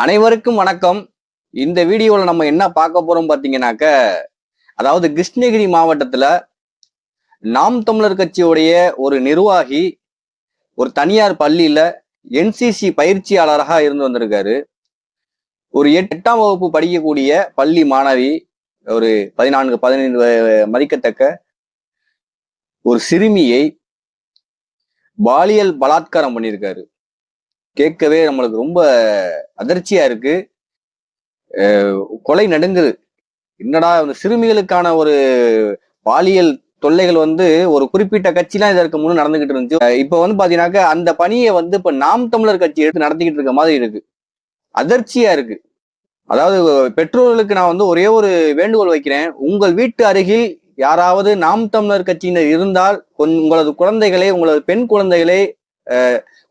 அனைவருக்கும் வணக்கம். இந்த வீடியோவில் நம்ம என்ன பார்க்க போறோம் பார்த்தீங்கன்னாக்க அதாவது கிருஷ்ணகிரி மாவட்டத்தில் நாம் தமிழர் கட்சியுடைய ஒரு நிர்வாகி ஒரு தனியார் பள்ளியில் என்சிசி பயிற்சியாளராக இருந்து வந்திருக்காரு. ஒரு எட்டாம் வகுப்பு படிக்கக்கூடிய பள்ளி மாணவி ஒரு பதினான்கு பதினைந்து வ- மதிக்கத்தக்க ஒரு சிறுமியை பாலியல் பலாத்காரம் பண்ணியிருக்காரு. கேட்கவே நம்மளுக்கு ரொம்ப அதிர்ச்சியா இருக்கு. கொலை நடுங்குது. என்னடா இந்த சிறுமிகளுக்கான ஒரு பாலியல் தொல்லைகள் வந்து ஒரு குறிப்பிட்ட கட்சிலாம் இதற்கு முன்னு நடந்துகிட்டு இருந்துச்சு. இப்போ வந்து பாத்தீங்கன்னாக்க அந்த பணியை வந்து இப்ப நாம் தமிழர் கட்சி எடுத்து நடத்திக்கிட்டு இருக்க மாதிரி இருக்கு. அதிர்ச்சியா இருக்கு. அதாவது பெற்றோர்களுக்கு நான் வந்து ஒரே ஒரு வேண்டுகோள் வைக்கிறேன். உங்கள் வீட்டு அருகில் யாராவது நாம் தமிழர் கட்சியினர் இருந்தால் கொஞ்சம் உங்களது குழந்தைகளை உங்களது பெண் குழந்தைகளை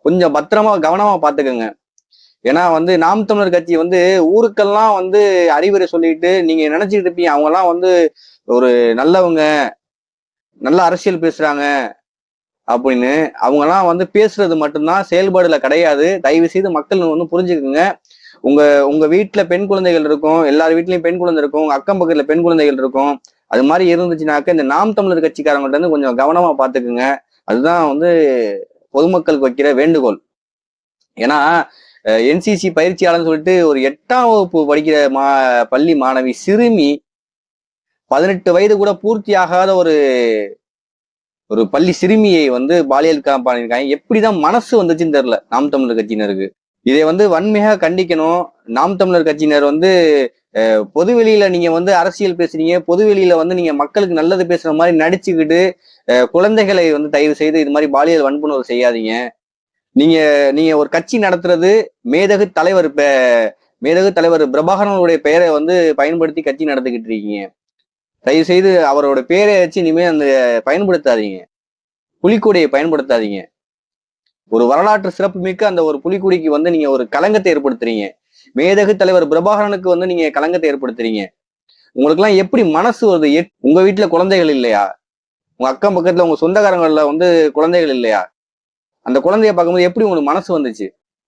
கொஞ்சம் பத்திரமா கவனமா பாத்துக்கோங்க ஏன்னா வந்து நாம் தமிழர் கட்சி வந்து ஊருக்கெல்லாம் வந்து அறிவுரை சொல்லிட்டு நீங்க நினைச்சிட்டு இருப்பீங்க. அவங்க எல்லாம் வந்து ஒரு நல்லவங்க நல்ல அரசியல் பேசுறாங்க அப்படின்னு. அவங்க எல்லாம் வந்து பேசுறது மட்டும்தான் செயல்பாடுல கிடையாது. தயவு செய்து மக்கள் வந்து புரிஞ்சுக்குங்க. உங்க உங்க வீட்டுல பெண் குழந்தைகள் இருக்கும் எல்லார் வீட்லயும் பெண் குழந்தை இருக்கும் உங்க அக்கம் பக்கத்துல பெண் குழந்தைகள் இருக்கும். அது மாதிரி இருந்துச்சுனாக்க இந்த நாம் தமிழர் கட்சிக்காரங்கள்ட்ட இருந்து கொஞ்சம் கவனமா பாத்துக்குங்க அதுதான் வந்து பொதுமக்களுக்கு வைக்கிற வேண்டுகோள். ஏன்னா என்சிசி பயிற்சியாளர்னு சொல்லிட்டு ஒரு எட்டாம் வகுப்பு படிக்கிற மா பள்ளி மாணவி சிறுமி பதினெட்டு வயது கூட பூர்த்தி ஆகாத ஒரு ஒரு பள்ளி சிறுமியை வந்து பாலியல் கா- பண்ணியிருக்காங்க. எப்படிதான் மனசு வந்துச்சுன்னு தெரியல நாம் தமிழர் கட்சியினருக்கு. இதை வந்து வன்மையாக கண்டிக்கணும். நாம் தமிழர் கட்சியினர் வந்து பொதுவெளியில நீங்க வந்து அரசியல் பேசுறீங்க. பொதுவெளியில வந்து நீங்க மக்களுக்கு நல்லது பேசுற மாதிரி நடிச்சுக்கிட்டு குழந்தைகளை வந்து தயவு செய்து இது மாதிரி பாலியல் வன்புணர்வு செய்யாதீங்க. நீங்க நீங்க ஒரு கட்சி நடத்துறது மேதகு தலைவர் பெ- மேதகு தலைவர் பிரபாகரனுடைய பெயரை வந்து பயன்படுத்தி கட்சி நடத்திக்கிட்டு இருக்கீங்க. தயவு செய்து அவரோட பேரை வச்சு இனிமே அந்த பயன்படுத்தாதீங்க. புலிக்கொடியை பயன்படுத்தாதீங்க. ஒரு வரலாற்று சிறப்புமிக்க அந்த ஒரு புலிக்குடிக்கு வந்து நீங்க ஒரு களங்கத்தை ஏற்படுத்துறீங்க. மேதகு தலைவர் பிரபாகரனுக்கு வந்து நீங்க களங்கத்தை ஏற்படுத்துறீங்க. உங்களுக்கு எல்லாம் எப்படி மனசு வருது? உங்க வீட்டுல குழந்தைகள் இல்லையா? உங்க அக்கம் பக்கத்துல உங்க சொந்தக்காரங்கள்ல வந்து குழந்தைகள் இல்லையா? அந்த குழந்தைய பார்க்கும்போது எப்படி உங்களுக்கு மனசு வந்துச்சு?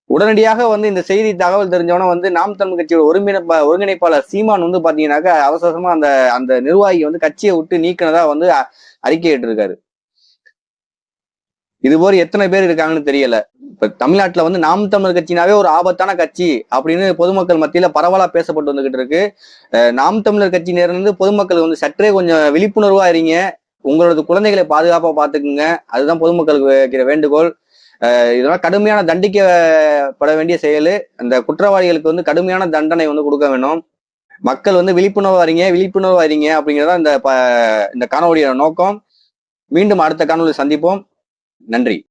உடனடியாக வந்து இந்த செய்தி தகவல் தெரிஞ்சவன வந்து நாம் தமிழ் கட்சியோட ஒருங்கிணைப்பா ஒருங்கிணைப்பாளர் சீமான் வந்து பாத்தீங்கன்னாக்கா அவசரமா அந்த அந்த நிர்வாகி வந்து கட்சியை விட்டு நீக்கினதா வந்து அ- இருக்காரு இது போல எத்தனை பேர் இருக்காங்கன்னு தெரியல. இப்ப தமிழ்நாட்டுல வந்து நாம் தமிழர் கட்சினாவே ஒரு ஆபத்தான கட்சி அப்படின்னு பொதுமக்கள் மத்தியில பரவலா பேசப்பட்டு வந்துகிட்டு இருக்கு. நாம் தமிழர் கட்சி இருந்து பொதுமக்கள் வந்து சற்றே கொஞ்சம் விழிப்புணர்வா இருங்க. உங்களோட குழந்தைகளை பாதுகாப்பா பாத்துக்குங்க அதுதான் பொதுமக்களுக்கு வைக்கிற வேண்டுகோள். இதெல்லாம் கடுமையான தண்டிக்கப்பட வேண்டிய செயல். அந்த குற்றவாளிகளுக்கு வந்து கடுமையான தண்டனை வந்து கொடுக்க வேணும். மக்கள் வந்து விழிப்புணர்வு வரீங்க விழிப்புணர்வு வரீங்க அப்படிங்கிறதா இந்த ப- இந்த காணொலியோட நோக்கம். மீண்டும் அடுத்த காணொலி சந்திப்போம். நன்றி.